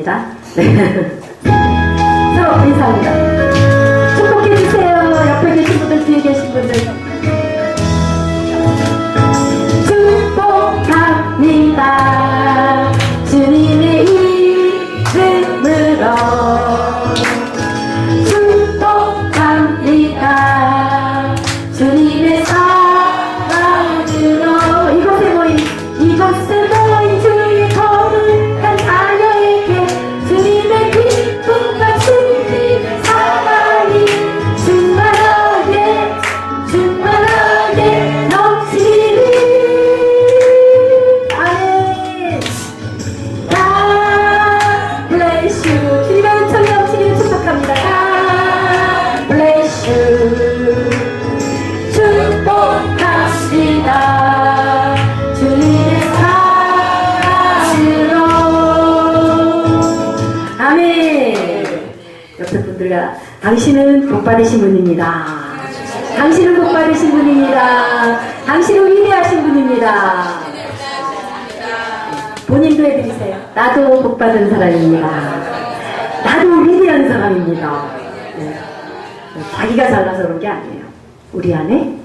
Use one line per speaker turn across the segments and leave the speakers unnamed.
하겠습니다. 네. 분입니다. 본인도 해드리세요. 나도 복 받은 사람입니다. 나도 위대한 사람입니다. 네. 자기가 잘나서 그런 게 아니에요. 우리 안에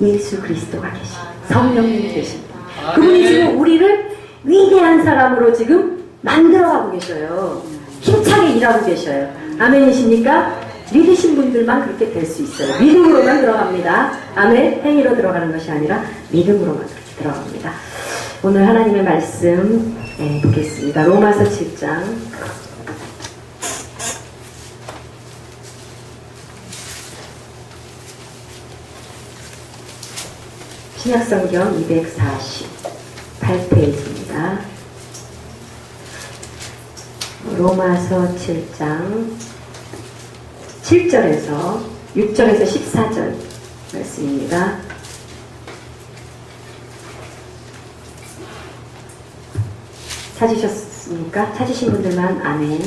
예수 그리스도가 계신 성령님이 계십니다. 그분이 지금 우리를 위대한 사람으로 지금 만들어가고 계셔요. 힘차게 일하고 계셔요. 아멘이십니까? 믿으신 분들만 그렇게 될 수 있어요. 믿음으로만 들어갑니다. 아멘. 행위로 들어가는 것이 아니라 믿음으로만 그렇게 들어갑니다. 오늘 하나님의 말씀 예, 보겠습니다. 로마서 7장 신약성경 248페이지입니다. 로마서 7장 7절에서 6절에서 14절 말씀입니다. 찾으셨습니까? 찾으신 분들만 아멘.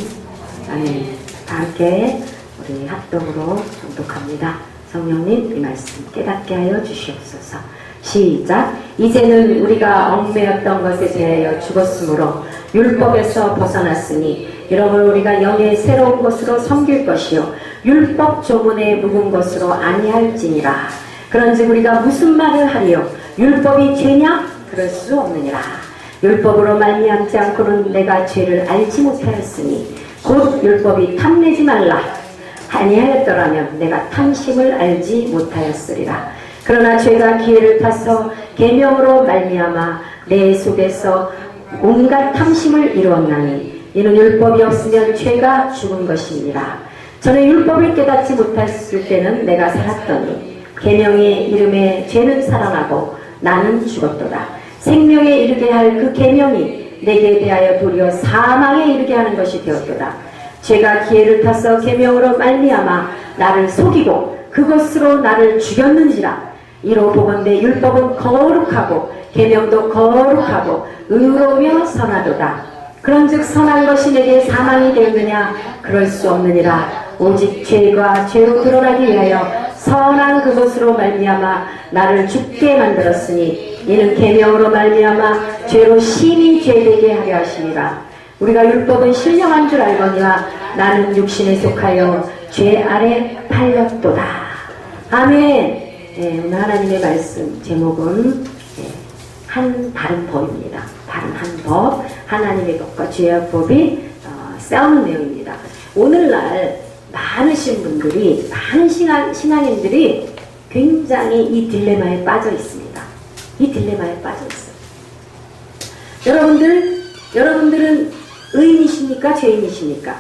아멘. 다 함께 우리 합동으로誦독합니다. 성령님 이 말씀 깨닫게 하여 주시옵소서. 시작. 이제는 우리가 얽매였던 것에 대하여 죽었으므로 율법에서 벗어났으니 여러분 우리가 영의 새로운 것으로 섬길 것이요 율법 조문에 묵은 것으로 아니할지니라. 그런즉 우리가 무슨 말을 하리요? 율법이 죄냐? 그럴 수 없느니라. 율법으로 말미암지 않고는 내가 죄를 알지 못하였으니 곧 율법이 탐내지 말라. 아니하였더라면 내가 탐심을 알지 못하였으리라. 그러나 죄가 기회를 타서 계명으로 말미암아 내 속에서 온갖 탐심을 이루었나니 이는 율법이 없으면 죄가 죽은 것이니라 저는 율법을 깨닫지 못했을 때는 내가 살았더니 계명의 이름에 죄는 살아나고 나는 죽었도다 생명에 이르게 할 그 계명이 내게 대하여 도리어 사망에 이르게 하는 것이 되었도다. 죄가 기회를 타서 계명으로 말미암아 나를 속이고 그것으로 나를 죽였는지라. 이로 보건대 율법은 거룩하고 계명도 거룩하고 의로우며 선하도다. 그런즉 선한 것이 내게 사망이 되었느냐? 그럴 수 없느니라. 오직 죄가 죄로 드러나기 위하여 선한 그것으로 말미암아 나를 죽게 만들었으니 이는 계명으로 말미암아 죄로 심히 죄되게 하려 하시니라. 우리가 율법은 신령한 줄 알거니와 나는 육신에 속하여 죄 아래 팔렸도다. 아멘. 예, 오늘 하나님의 말씀 제목은 예, 한 다른 법입니다. 다른 한 법, 하나님의 법과 죄의 법이 어, 싸우는 내용입니다. 오늘날 많으신 분들이 많은 신앙, 신앙인들이 굉장히 이 딜레마에 빠져 있습니다. 이 딜레마에 빠져 있어요. 여러분들, 여러분들은 의인이십니까? 죄인이십니까?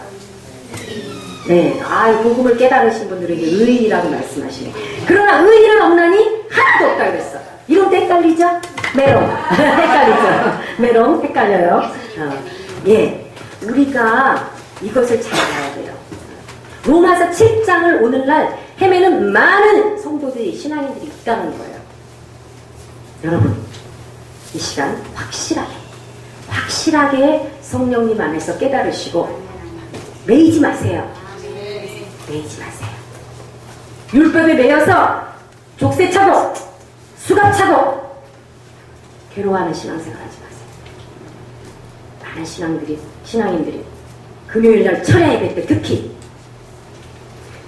네, 아, 복음을 깨달으신 분들에게 의인이라고 말씀하시네. 그러나 의인은 없나니 하나도 없다 그랬어. 이런 헷갈리죠? 메롱. 헷갈리죠? 메롱, 헷갈려요. 어, 예, 우리가 이것을 잘 알아야 돼요. 로마서 7장을 오늘날 헤매는 많은 성도들이, 신앙인들이 있다는 거예요. 여러분, 이 시간 확실하게, 확실하게 성령님 안에서 깨달으시고, 매이지 마세요. 매이지 마세요. 율법에 매여서 족쇄 차고, 수갑 차고, 괴로워하는 신앙생활 하지 마세요. 많은 신앙들이, 신앙인들이 금요일 날 철야 예배 때 특히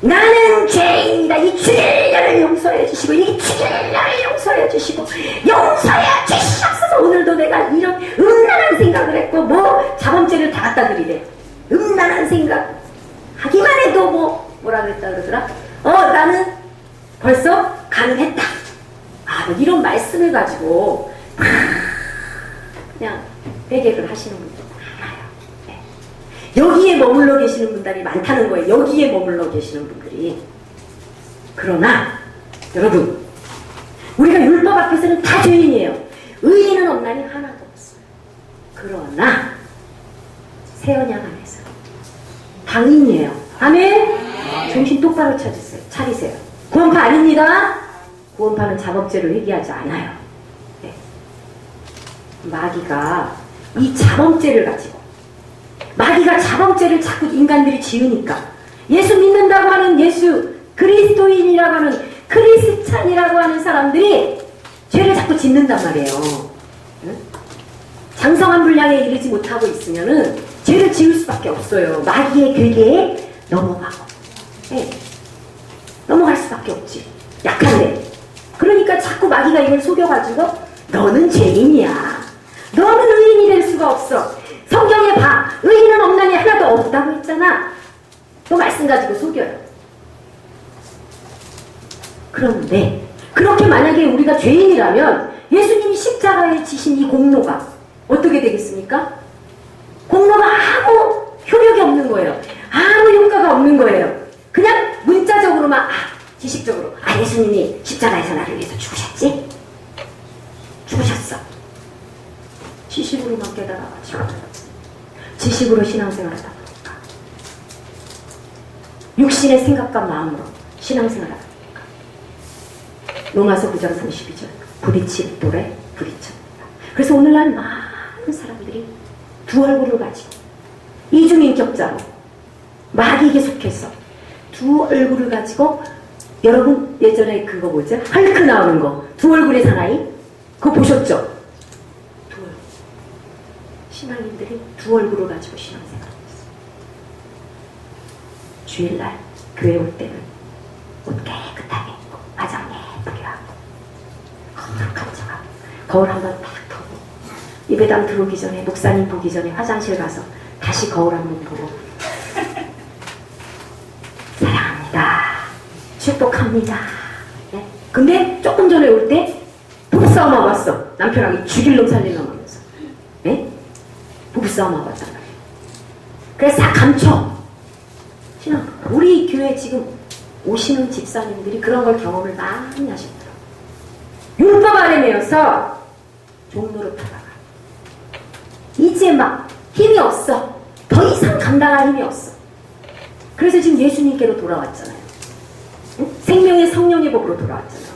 나는 죄인이다. 이 죄인을 용서해 주시고 이 죄인을 용서해 주시고 용서해 주시옵소서. 오늘도 내가 이런 음란한 생각을 했고 뭐 자범죄를 다 갖다 드리래. 음란한 생각 하기만 해도 뭐 뭐라 그랬다 그러더라. 어 나는 벌써 가능했다. 아, 뭐 이런 말씀을 가지고 막 그냥 회개를 하시는 분들 많아요. 네. 여기에 머물러 계시는 분들이 많다는 거예요. 여기에 머물러 계시는 분들이. 그러나 여러분 우리가 율법 앞에서는 다 죄인이에요. 의인은 없나니 하나도 없어요. 그러나 새 언약 안에서 당인이에요. 아멘. 정신 똑바로 차리세요. 차리세요. 구원파 아닙니다. 구원파는 자범죄를 회개하지 않아요. 네. 마귀가 이 자범죄를 가지고 마귀가 자범죄를 자꾸 인간들이 지으니까 예수 믿는다고 하는 예수 그리스도인이라고 하는 크리스찬이라고 하는 사람들이 죄를 자꾸 짓는단 말이에요. 응? 장성한 분량에 이르지 못하고 있으면은 죄를 지을 수밖에 없어요. 마귀의 괴계에 넘어가고. 예. 넘어갈 수밖에 없지. 약한데. 그러니까 자꾸 마귀가 이걸 속여가지고 너는 죄인이야. 너는 의인이 될 수가 없어. 성경에 봐. 의인은 없나니 하나도 없다고 했잖아. 또 말씀 가지고 속여요. 그런데 그렇게 만약에 우리가 죄인이라면 예수님이 십자가에 지신 이 공로가 어떻게 되겠습니까? 공로가 아무 효력이 없는 거예요. 아무 효과가 없는 거예요. 그냥 문자적으로만 아, 지식적으로 아 예수님이 십자가에서 나를 위해서 죽으셨지? 죽으셨어. 지식으로만 깨달아가지고 지식으로 신앙생활을 하다 보니까 육신의 생각과 마음으로 신앙생활을 하다 보니까 로마서 9장 32절 부딪힐 돌에 부딪혔다. 그래서 오늘날 많은 사람들이 두 얼굴을 가지고 이중인격자로 마귀에게 속해서 두 얼굴을 가지고 여러분 예전에 그거 뭐죠? 헐크 나오는 거 두 얼굴의 사나이 그거 보셨죠? 신앙인들이 두 얼굴을 가지고 신앙생활을 했어요 주일날 교회 올 때는 옷 깨끗하게 입고 화장 예쁘게 하고 거룩한 척하고 거울 한 번딱 터고 예배당 들어오기 전에 목사님 보기 전에 화장실 가서 다시 거울 한 번 보고 사랑합니다. 축복합니다. 네? 근데 조금 전에 올때 부부싸움하고 왔어. 남편하고 죽일 놈 살릴 놈? 부부싸움하고 왔단 말이에요. 그래서 싹 감춰. 신앙. 우리 교회 지금 오시는 집사님들이 그런 걸 경험을 많이 하시더라고요. 율법 아래 매여서 종로를 타다가 이제 막 힘이 없어. 더 이상 감당할 힘이 없어. 그래서 지금 예수님께로 돌아왔잖아요. 응? 생명의 성령의 법으로 돌아왔잖아요.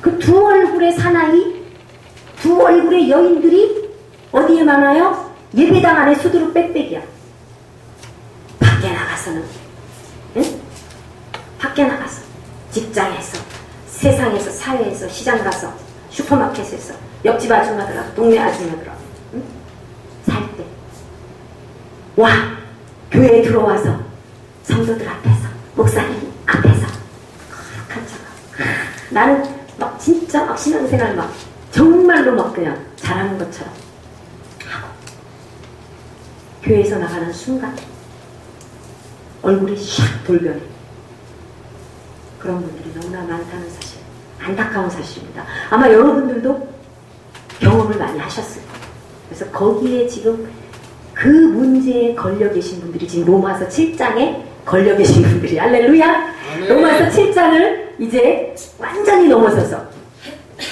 그두 얼굴의 사나이, 두 얼굴의 여인들이 어디에 많아요? 예배당 안에 수두룩 빽빽이야. 밖에 나가서는, 응? 밖에 나가서, 직장에서, 세상에서, 사회에서, 시장 가서, 슈퍼마켓에서, 옆집 아줌마들하고, 동네 아줌마들하고, 응? 살 때. 와! 교회에 들어와서 성도들 앞에서 목사님 앞에서 거룩한 척 나는 막 진짜 막 신앙생활 막 정말로 막 그냥 잘하는 것처럼 교회에서 나가는 순간 얼굴이 샥 돌변해 그런 분들이 너무나 많다는 사실 안타까운 사실입니다 아마 여러분들도 경험을 많이 하셨을 거예요 그래서 거기에 지금 그 문제에 걸려 계신 분들이 지금 로마서 7장에 걸려 계신 분들이 할렐루야 로마서 7장을 이제 완전히 넘어서서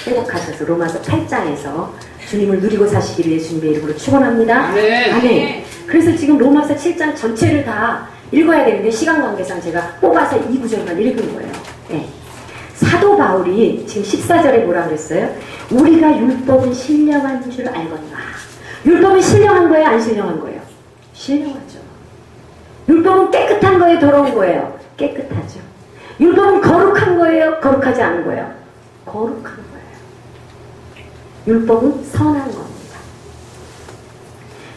회복하셔서 로마서 8장에서 주님을 누리고 사시기를 예수님의 이름으로 축원합니다.
아멘.
아멘. 그래서 지금 로마서 7장 전체를 다 읽어야 되는데 시간 관계상 제가 뽑아서 이 구절만 읽은 거예요. 네. 사도 바울이 지금 14절에 뭐라 그랬어요? 우리가 율법은 신령한 줄 알거니와 율법은 신령한 거예요? 안 신령한 거예요? 신령하죠. 율법은 깨끗한 거예요? 더러운 거예요? 깨끗하죠. 율법은 거룩한 거예요? 거룩하지 않은 거예요? 거룩한 거예요. 율법은 선한 겁니다.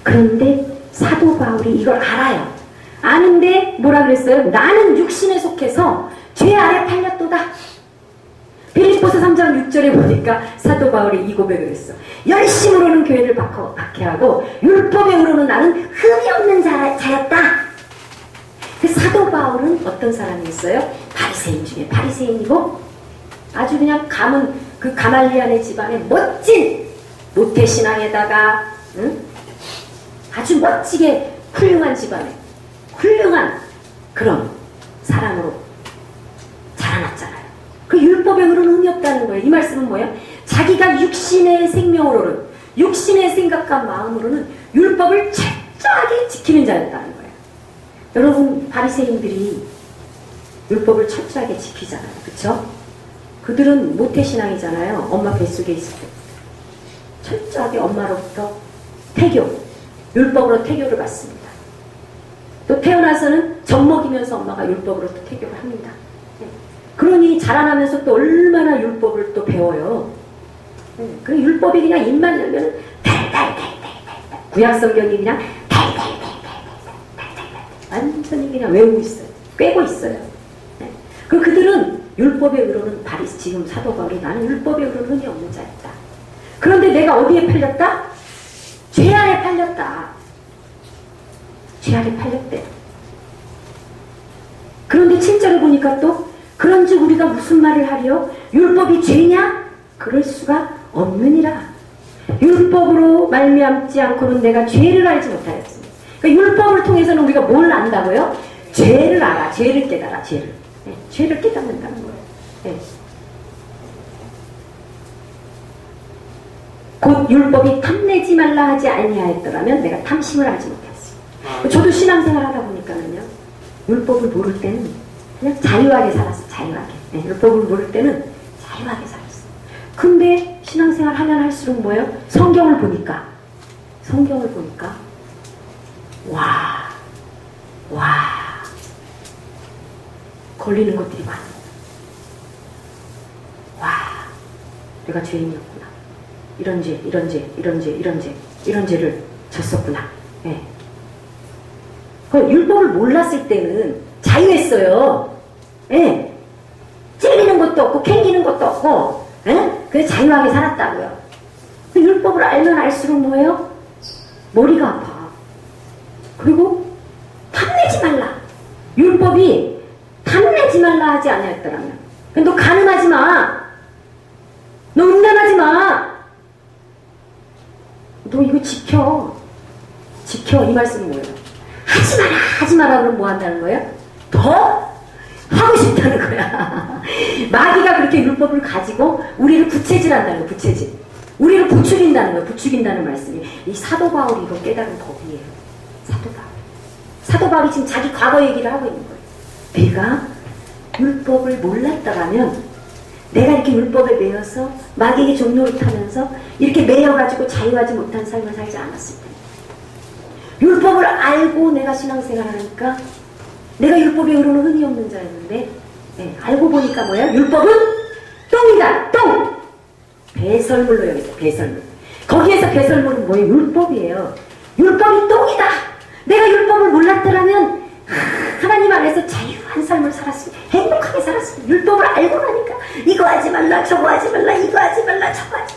그런데 사도 바울이 이걸 알아요. 아는데 뭐라 그랬어요? 나는 육신에 속해서 죄 아래 팔렸도다. 빌립보서 3장 6절에 보니까 사도 바울이 이 고백을 했어. 열심으로는 교회를 박해하고 율법에 으로는 나는 흠이 없는 자, 자였다. 그 사도 바울은 어떤 사람이었어요? 바리새인 중에 바리새인이고 아주 그냥 가문 그 가말리안의 집안에 멋진 모태 신앙에다가 응? 아주 멋지게 훌륭한 집안에 훌륭한 그런 사람으로 자라났잖아요. 그 흐르는 흠이 없다는 거예요. 이 말씀은 뭐예요? 자기가 육신의 생명으로는 육신의 생각과 마음으로는 율법을 철저하게 지키는 자였다는 거예요. 여러분 바리새인들이 율법을 철저하게 지키잖아요. 그렇죠? 그들은 모태신앙이잖아요. 엄마 뱃속에 있을 때. 철저하게 엄마로부터 태교, 율법으로 태교를 받습니다. 또 태어나서는 젖 먹이면서 엄마가 율법으로 또 태교를 합니다. 네. 그러니 자라나면서 또 얼마나 율법을 또 배워요. 네. 그 율법이 그냥 입만 열면 달달달달달달 구약 성경이 그냥 완전히 그냥 외우고 있어요. 꿰고 있어요. 네. 그 그들은 율법에 의로는 바리스 지금 사도 바울이 나는 율법에 의로는 흠이 없는 자였다. 그런데 내가 어디에 팔렸다? 죄 안에 팔렸다. 죄 안에 팔렸대. 그런데 7절을 보니까 또 그런즉 우리가 무슨 말을 하리요? 율법이 죄냐? 그럴 수가 없느니라. 율법으로 말미암지 않고는 내가 죄를 알지 못하였습니다. 그러니까 율법을 통해서는 우리가 뭘 안다고요? 죄를 알아. 죄를 깨달아. 죄를. 네, 죄를 깨닫는다는 거예요. 네. 곧 율법이 탐내지 말라 하지 아니하였더라면 내가 탐심을 알지 못했어. 저도 신앙생활 하다 보니까는요. 율법을 모를 때는 그냥 자유하게 살았어. 자유하게. 네, 율법을 모를 때는 자유하게 살았어. 근데 신앙생활 하면 할수록 뭐예요? 성경을 보니까 성경을 보니까 와, 와 걸리는 것들이 많아. 와, 내가 죄인이었구나. 이런 죄, 이런 죄, 이런 죄, 이런 죄, 이런 죄를 졌었구나. 예. 그 율법을 몰랐을 때는 자유했어요. 예. 찔리는 것도 없고, 캥기는 것도 없고, 예? 그래서 자유하게 살았다고요. 그 율법을 알면 알수록 뭐예요? 머리가 아파. 그리고 탐내지 말라. 율법이 탐내지 말라 하지 아니었더라면. 너 가늠하지 마. 너 음란하지 마. 너 이거 지켜. 지켜. 이 말씀은 뭐예요? 하지 마라. 하지 마라. 그럼 뭐 한다는 거예요? 더 하고 싶다는 거야. 마귀가 그렇게 율법을 가지고 우리를 부채질한다는 거예요. 부채질. 우리를 부추긴다는 거예요. 부추긴다는 말씀이. 이 사도 바울이 이거 깨달은 법이에요. 사도 바울. 사도 바울이 지금 자기 과거 얘기를 하고 있는 거예요. 내가 율법을 몰랐더라면 내가 이렇게 율법에 매여서 마귀에게 종로를 타면서 이렇게 매여가지고 자유하지 못한 삶을 살지 않았을 텐데 율법을 알고 내가 신앙생활을 하니까 내가 율법에 의로는 흠이 없는 자였는데 네, 알고 보니까 뭐야? 율법은 똥이다 똥! 배설물로 여기서 배설물. 거기에서 배설물은 뭐예요? 율법이에요. 율법이 똥이다! 내가 율법을 몰랐더라면 하나님 안에서 자유 한 삶을 살았으면 행복하게 살았으면 율법을 알고 나니까 이거 하지 말라 저거 하지 말라 이거 하지 말라 저거 하지.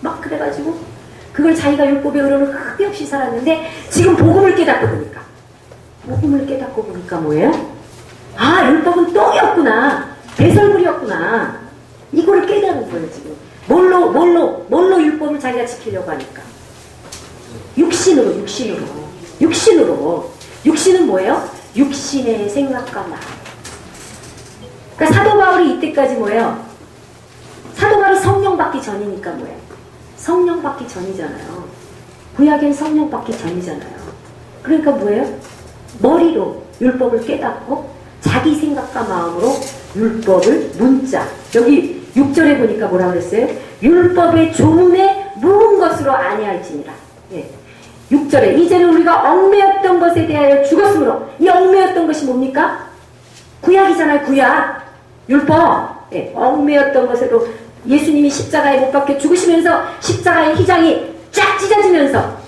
막 그래가지고 그걸 자기가 율법에 의로는 흠이 없이 살았는데 지금 복음을 깨닫고 보니까. 복음을 깨닫고 보니까 뭐예요? 아 율법은 똥이었구나. 배설물이었구나. 이거를 깨닫는 거예요 지금. 뭘로 뭘로 뭘로 율법을 자기가 지키려고 하니까? 육신으로 육신으로. 육신으로. 육신은 뭐예요? 육신의 생각과 마음. 그러니까 사도 바울이 이때까지 뭐예요? 사도 바울이 성령 받기 전이니까 뭐예요? 성령 받기 전이잖아요. 구약엔 성령 받기 전이잖아요. 그러니까 뭐예요? 머리로 율법을 깨닫고 자기 생각과 마음으로 율법을 문자. 여기 6절에 보니까 뭐라 그랬어요? 율법의 조문에 무은 것으로 아니할지니라. 예. 6절에 이제는 우리가 얽매였던 것에 대하여 죽었으므로 이 얽매였던 것이 뭡니까? 구약이잖아요 구약 율법 예, 얽매였던 것으로 예수님이 십자가에 못 박혀 죽으시면서 십자가의 휘장이 쫙 찢어지면서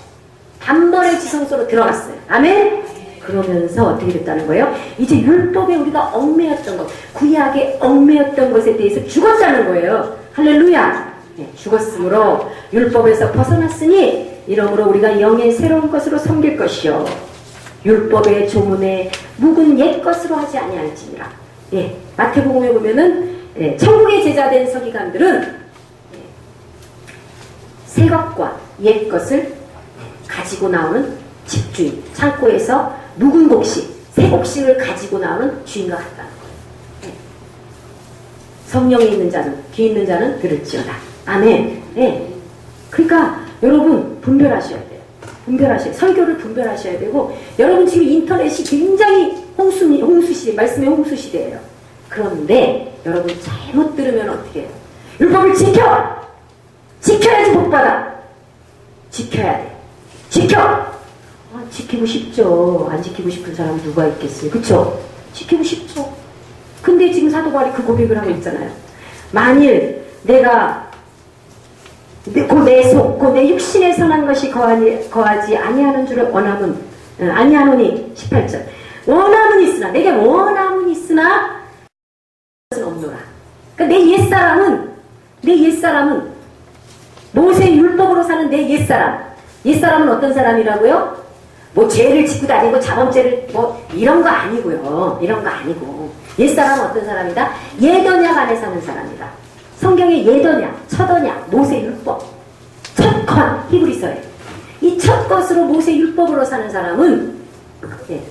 단번에 지성소로 들어갔어요. 아멘? 그러면서 어떻게 됐다는 거예요? 이제 율법에 우리가 얽매였던 것, 구약에 얽매였던 것에 대해서 죽었다는 거예요. 할렐루야! 네, 죽었으므로 율법에서 벗어났으니 이러므로 우리가 영의 새로운 것으로 섬길 것이요. 율법의 조문에 묵은 옛 것으로 하지 아니할지니라. 예, 마태복음에 보면은 예, 천국의 제자된 서기관들은 예, 새 것과 옛 것을 가지고 나오는 집주인, 창고에서 묵은 곡식, 새 곡식을 가지고 나오는 주인과 같다는 거예요. 예. 성령에 있는 자는, 귀 있는 자는 들을지어다. 아멘. 예. 그러니까 여러분 분별하셔야 돼요. 분별하셔야 설교를 분별하셔야 되고 여러분 지금 인터넷이 굉장히 홍수 홍수 시대 말씀의 홍수 시대예요. 그런데 여러분 잘못 들으면 어떻게 해요? 율법을 지켜 지켜야지 복 받아 지켜야 돼 지켜 아, 지키고 싶죠. 안 지키고 싶은 사람 누가 있겠어요? 그쵸? 지키고 싶죠. 근데 지금 사도 바울이 그 고백을 하고 있잖아요. 만일 내가 곧내 속, 곧내 육신에 선한 것이 거하지, 거하지 아니하는 줄을 원함은 어, 아니하노니 18절 원함은 있으나 내게 원함은 있으나 것은 없노라. 그러니까 내 옛사람은 내 옛사람은 모세 율법으로 사는 내 옛사람 옛사람은 어떤 사람이라고요? 뭐 죄를 짓고 다니고 자범죄를 뭐 이런 거 아니고요. 이런 거 아니고 옛사람은 어떤 사람이다? 예더냐 안에 사는 사람이다. 성경의 예더냐, 첫언약, 모세 율법, 첫건 히브리서에 이 첫 것으로 모세 율법으로 사는 사람은 예,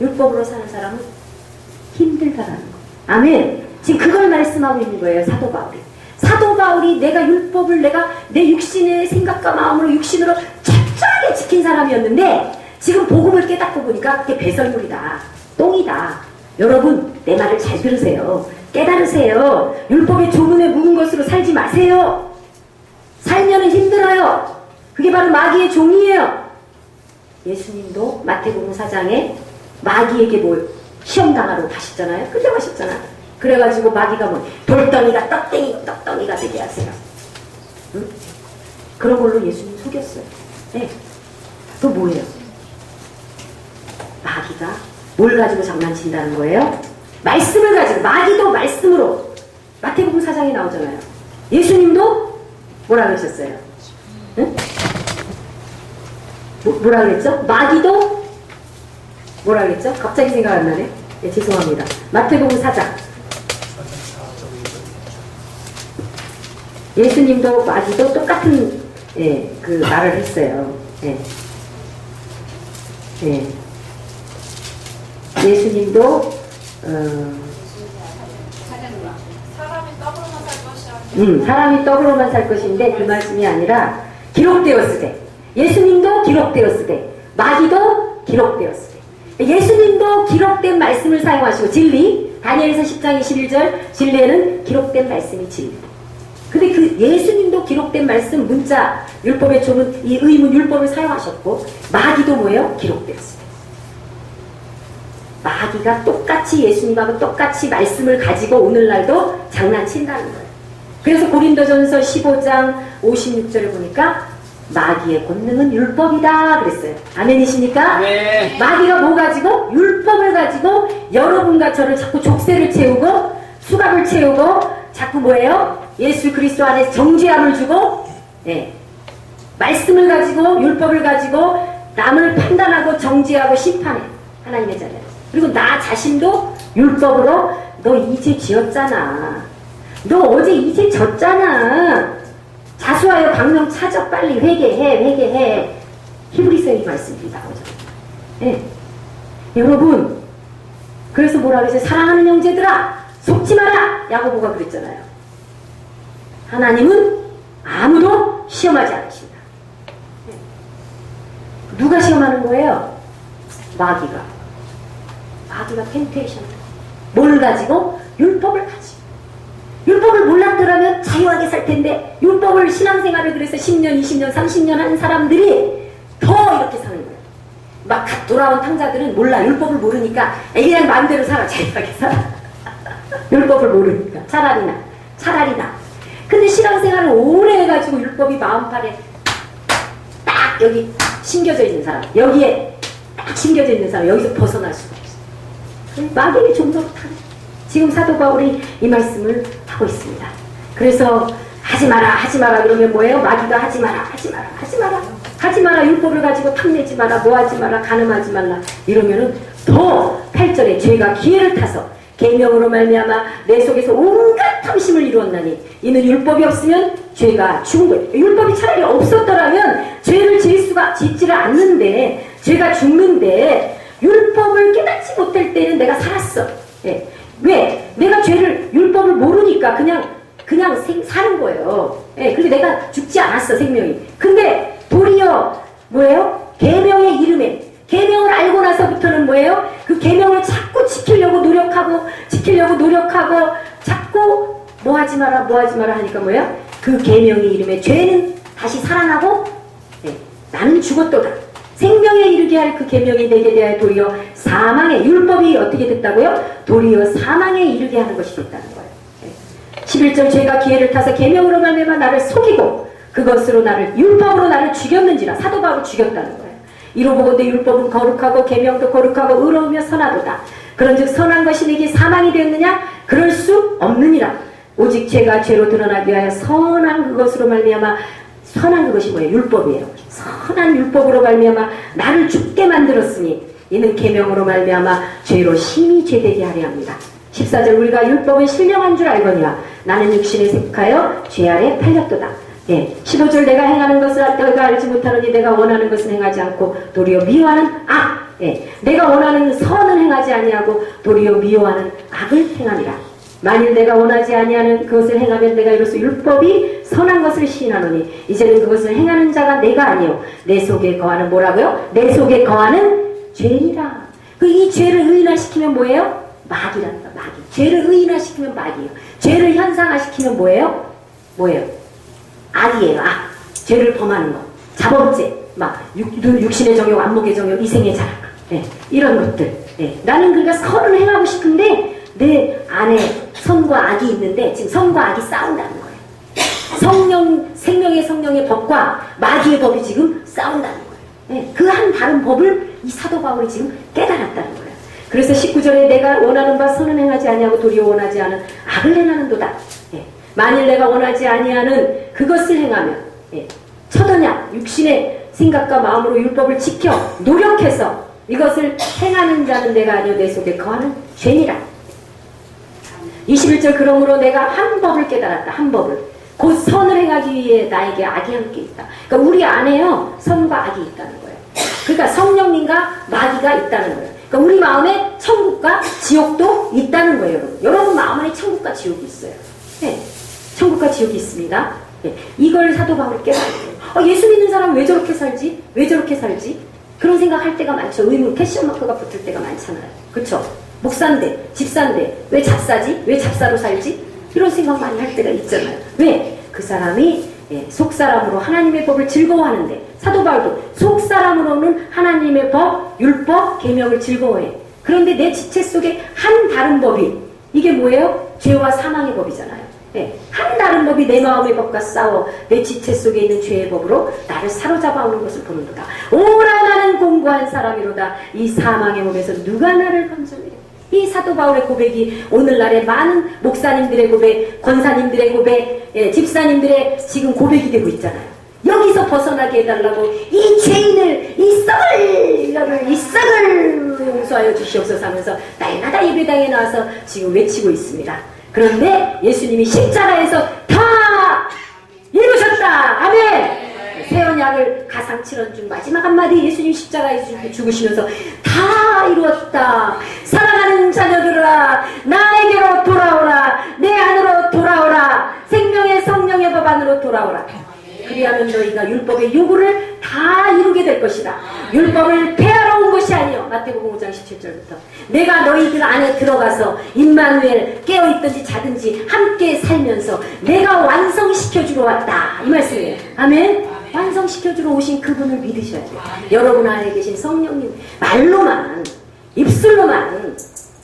율법으로 사는 사람은 힘들다라는 거. 아멘. 지금 그걸 말씀하고 있는 거예요, 사도 바울이. 사도 바울이 내가 율법을 내가 내 육신의 생각과 마음으로 육신으로 철저하게 지킨 사람이었는데 지금 복음을 깨닫고 보니까 그게 배설물이다. 똥이다. 여러분 내 말을 잘 들으세요. 깨달으세요. 율법의 조문에 묵은 것으로 살지 마세요. 살면은 힘들어요. 그게 바로 마귀의 종이에요. 예수님도 마태복음 4장에 마귀에게 뭘 시험당하러 가셨잖아요. 끌려가셨잖아. 그래가지고 마귀가 뭐 돌덩이가 떡덩이 떡덩이가 되게 하세요. 응? 그런 걸로 예수님 속였어요. 네. 또 뭐예요? 마귀가 뭘 가지고 장난친다는 거예요? 말씀을 가지고 마귀도 말씀으로 마태복음 4장에 나오잖아요. 예수님도 뭐라 그러셨어요? 응? 뭐, 뭐라 그랬죠? 마귀도 뭐라 그랬죠? 갑자기 생각 안 나네. 네, 죄송합니다. 마태복음 4장. 예수님도 마귀도 똑같은 예, 그 말을 했어요. 예. 예. 예수님도
아니라
음, 사람이 떡으로만 살 것인데 그 말씀이 아니라 기록되었을 때 예수님도 기록되었을 때 마귀도 기록되었을 때 예수님도 기록된 말씀을 사용하시고 진리 다니엘서 10장 21절 진리에는 기록된 말씀이 진리. 근데 그 예수님도 기록된 말씀 문자 율법의 조문 이 의문 율법을 사용하셨고 마귀도 뭐예요? 기록되었을 때 마귀가 똑같이 예수님하고 똑같이 말씀을 가지고 오늘날도 장난친다는 거예요. 그래서 고린도전서 15장 56절을 보니까 마귀의 권능은 율법이다 그랬어요. 아멘이십니까?
네.
마귀가 뭐 가지고? 율법을 가지고 여러분과 저를 자꾸 족쇄를 채우고 수갑을 채우고 자꾸 뭐예요? 예수 그리스도 안에 정죄함을 주고 예. 말씀을 가지고 율법을 가지고 남을 판단하고 정죄하고 심판해 하나님의 자녀 그리고 나 자신도 율법으로 너 이제 지었잖아. 너 어제 이제 졌잖아. 자수하여 방명 찾아 빨리 회개해 회개해. 히브리서의 이 말씀이 나오죠? 예. 여러분 그래서 뭐라 그러세요 사랑하는 형제들아 속지 마라. 야고보가 그랬잖아요. 하나님은 아무도 시험하지 않으신다. 예. 누가 시험하는 거예요? 마귀가 마귀가 템테이션. 뭘 가지고? 율법을 가지고. 율법을 몰랐더라면 자유하게 살 텐데 율법을 신앙생활을 그래서 10년, 20년, 30년 한 사람들이 더 이렇게 사는 거예요. 막갓 돌아온 탕자들은 몰라. 율법을 모르니까 그냥 마음대로 살아. 자유하게 살아. 율법을 모르니까. 차라리 나. 차라리 나. 근데 신앙생활을 오래 해가지고 율법이 마음판에 딱 여기 심겨져 있는 사람, 여기에 딱 심겨져 있는 사람, 여기서 벗어날 수가. 마귀의 타는 지금 사도 바울이 이 말씀을 하고 있습니다. 그래서 하지 마라, 하지 마라 그러면 뭐예요? 마귀가 하지 마라, 하지 마라, 하지 마라, 하지 마라 율법을 가지고 탐내지 마라, 뭐하지 마라, 가늠하지 말라 이러면은 더 8절에 죄가 기회를 타서 계명으로 말미암아 내 속에서 온갖 탐심을 이루었나니 이는 율법이 없으면 죄가 죽은 거예요. 율법이 차라리 없었더라면 죄를 지을 수가 짓지를 않는데 죄가 죽는데 율법을 깨닫지 못할 때는 내가 살았어. 예. 왜? 내가 죄를 율법을 모르니까 그냥 그냥 생, 사는 거예요. 예. 근데 내가 죽지 않았어 생명이. 근데 도리어 뭐예요? 계명의 이름에 계명을 알고 나서부터는 뭐예요? 그 계명을 자꾸 지키려고 노력하고 지키려고 노력하고 자꾸 뭐 하지 마라 뭐 하지 마라 하니까 뭐예요? 그 계명의 이름에 죄는 다시 살아나고 예, 나는 죽었도다. 생명에 이르게 할 그 계명이 내게 대하여 도리어 사망의 율법이 어떻게 됐다고요? 도리어 사망에 이르게 하는 것이 됐다는 거예요. 예. 11절 죄가 기회를 타서 계명으로 말미암아 나를 속이고 그것으로 나를 율법으로 나를 죽였는지라 사도 바울을 죽였다는 거예요. 이로 보건대 율법은 거룩하고 계명도 거룩하고 의로우며 선하도다. 그런즉 선한 것이 내게 사망이 되었느냐? 그럴 수 없느니라. 오직 죄가 죄로 드러나기 위하여 선한 그것으로 말미암아 선한 그것이 뭐예요? 율법이에요. 선한 율법으로 말미암아 나를 죽게 만들었으니 이는 계명으로 말미암아 죄로 심히 죄되게 하려 합니다. 14절 우리가 율법은 신령한 줄 알거니와 나는 육신에 속하여 죄 아래 팔렸도다. 예, 15절 내가 행하는 것을 내가 알지 못하느니 내가 원하는 것은 행하지 않고 도리어 미워하는 악. 예, 내가 원하는 선은 행하지 아니하고 도리어 미워하는 악을 행하니라. 만일 내가 원하지 아니하는 그것을 행하면 내가 이로써 율법이 선한 것을 시인하노니 이제는 그것을 행하는 자가 내가 아니요 내 속에 거하는 뭐라고요? 내 속에 거하는 죄니라. 그 이 죄를 의인화시키면 뭐예요? 마귀란다. 마귀. 죄를 의인화시키면 마귀예요. 죄를 현상화시키면 뭐예요? 뭐예요? 악이에요. 악. 죄를 범하는 것. 자범죄. 막 육, 육신의 정욕, 안목의 정욕, 이생의 자랑. 예, 이런 것들. 예, 나는 그러니까 선을 행하고 싶은데 내 안에 선과 악이 있는데 지금 선과 악이 싸운다는 거예요. 성령, 생명의 성령의 법과 마귀의 법이 지금 싸운다는 거예요. 그 한 다른 법을 이 사도 바울이 지금 깨달았다는 거예요. 그래서 19절에 내가 원하는 바 선은 행하지 아니하고 도리어 원하지 않은 악을 행하는도다. 예. 만일 내가 원하지 아니하는 그것을 행하면 예. 처더냐 육신의 생각과 마음으로 율법을 지켜 노력해서 이것을 행하는 자는 내가 아니요 내 속에 거하는 죄니라. 21절 그러므로 내가 한 법을 깨달았다. 한 법을. 곧 선을 행하기 위해 나에게 악이 함께 있다. 그러니까 우리 안에요. 선과 악이 있다는 거예요. 그러니까 성령님과 마귀가 있다는 거예요. 그러니까 우리 마음에 천국과 지옥도 있다는 거예요. 여러분, 여러분 마음 안에 천국과 지옥이 있어요. 네. 천국과 지옥이 있습니다. 네. 이걸 사도 바울이 깨달았어요. 어, 예수 믿는 사람 왜 저렇게 살지? 왜 저렇게 살지? 그런 생각할 때가 많죠. 의문 패션 마크가 붙을 때가 많잖아요. 그렇죠? 목사인데, 집사인데, 왜 잡사지? 왜 잡사로 살지? 이런 생각 많이 할 때가 있잖아요. 왜? 그 사람이 예, 속사람으로 하나님의 법을 즐거워하는데 사도 바울도 속사람으로는 하나님의 법, 율법, 계명을 즐거워해. 그런데 내 지체 속에 한 다른 법이 이게 뭐예요? 죄와 사망의 법이잖아요. 예, 한 다른 법이 내 마음의 법과 싸워 내 지체 속에 있는 죄의 법으로 나를 사로잡아 오는 것을 보는도다. 오라 나는 공고한 사람이로다. 이 사망의 몸에서 누가 나를 건져내려? 이 사도 바울의 고백이 오늘날의 많은 목사님들의 고백, 권사님들의 고백, 예, 집사님들의 지금 고백이 되고 있잖아요. 여기서 벗어나게 해달라고 이 죄인을, 이 썩을, 이 썩을 용서하여 주시옵소서 하면서 날마다 예배당에 나와서 지금 외치고 있습니다. 그런데 예수님이 십자가에서 다 이루셨다! 아멘! 새 언약을 가상칠언 중 마지막 한마디 예수님 십자가에 죽으시면서 다 이루었다. 사랑하는 자녀들아 나에게로 돌아오라. 내 안으로 돌아오라. 생명의 성령의 법 안으로 돌아오라. 그리하면 너희가 율법의 요구를 다 이루게 될 것이다. 율법을 폐하러 온 것이 아니요. 마태복음 5장 17절부터 내가 너희들 안에 들어가서 임마누엘 깨어있든지 자든지 함께 살면서 내가 완성시켜 주러 왔다. 이 말씀이에요. 아멘. 완성시켜 주러 오신 그분을 믿으셔야 돼요. 여러분 안에 계신 성령님 말로만 입술로만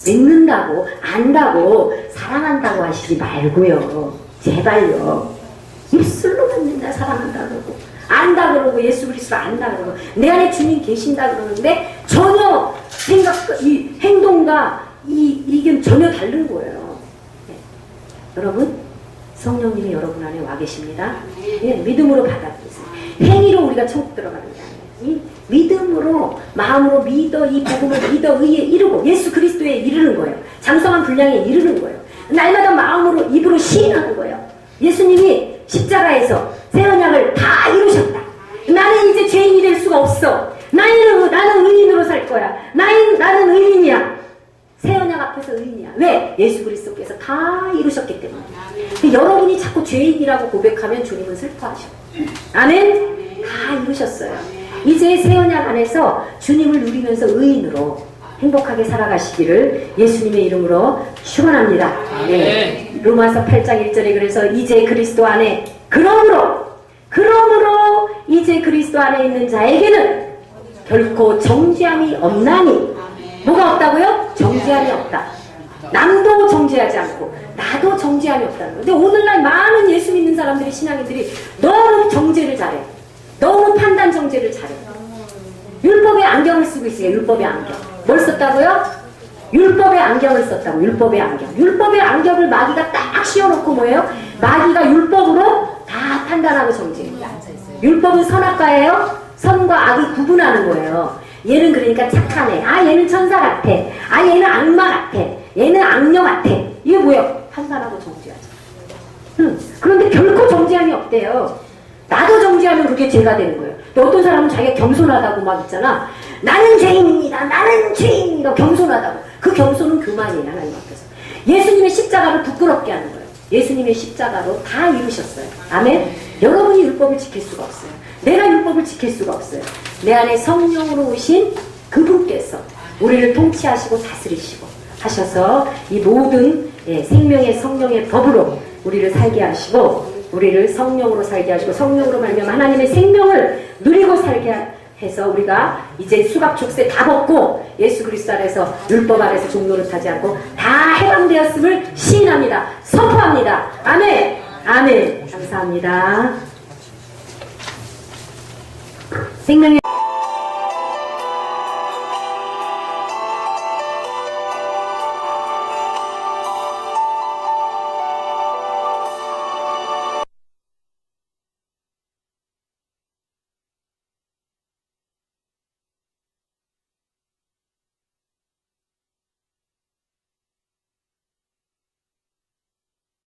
믿는다고 안다고 사랑한다고 하시지 말고요. 제발요. 입술로만 맨날 사랑한다고 안다 그러고 예수 그리스도 안다 그러고 내 안에 주님 계신다 그러는데 전혀 생각 이 행동과 이 이게 전혀 다른 거예요. 네. 여러분 성령님이 여러분 안에 와 계십니다. 예, 믿음으로 받아들이세요. 행위로 우리가 천국 들어가는 게 아니에요. 이 믿음으로 마음으로 믿어 이 복음을 믿어 의에 이르고 예수 그리스도에 이르는 거예요. 장성한 분량에 이르는 거예요. 날마다 마음으로 입으로 시인하는 거예요. 예수님이 십자가에서 새 언약을 다 이루셨다. 나는 이제 죄인이 될 수가 없어. 나는 나는 의인으로 살 거야. 나는 나는 의인이야. 새 언약 앞에서 의인이야. 왜? 예수 그리스도께서 다 이루셨기 때문에. 여러분이 자꾸 죄인이라고 고백하면 주님은 슬퍼하셔. 아멘? 다 이루셨어요. 이제 새 언약 안에서 주님을 누리면서 의인으로 행복하게 살아가시기를 예수님의 이름으로 축원합니다. 네. 로마서 8장 1절에 그래서 이제 그리스도 안에 그러므로 그러므로 이제 그리스도 안에 있는 자에게는 결코 정죄함이 없나니 뭐가 없다고요? 정죄함이 없다. 남도 정죄하지 않고 나도 정죄함이 없다는 거예요. 근데 오늘날 많은 예수 믿는 사람들이 신앙인들이 너무 정죄를 잘해. 너무 판단 정죄를 잘해. 율법의 안경을 쓰고 있어요. 율법의 안경. 뭘 썼다고요? 율법의 안경을 썼다고. 율법의 안경. 율법의 안경을 마귀가 딱 씌워놓고 뭐예요? 마귀가 율법으로 다 판단하고 정죄합니다. 율법은 선악과예요. 선과 악을 구분하는 거예요. 얘는 그러니까 애. 아 얘는 천사 같아. 아 얘는 악마 같아. 얘는 악녀 같아. 이게 뭐예요? 판단하고 정죄하죠. 음, 그런데 결코 정죄함이 없대요. 나도 정죄하면 그게 죄가 되는 거예요. 어떤 사람은 자기가 겸손하다고 막 있잖아. 나는 죄인입니다. 나는 죄인입니다. 겸손하다고. 그 겸손은 교만이에요. 하나님 앞에서. 예수님의 십자가를 부끄럽게 하는 거예요. 예수님의 십자가로 다 이루셨어요. 아멘? 여러분이 율법을 지킬 수가 없어요. 내가 율법을 지킬 수가 없어요. 내 안에 성령으로 오신 그분께서 우리를 통치하시고 다스리시고 하셔서 이 모든 예, 생명의 성령의 법으로 우리를 살게 하시고 우리를 성령으로 살게 하시고 성령으로 말미암아 하나님의 생명을 누리고 살게 해서 우리가 이제 수갑 족쇄 다 벗고 예수 그리스도 안에서 율법 안에서 종로를 타지 않고 다 해방되었음을 시인합니다. 선포합니다. 아멘. 아멘. 감사합니다. 생명의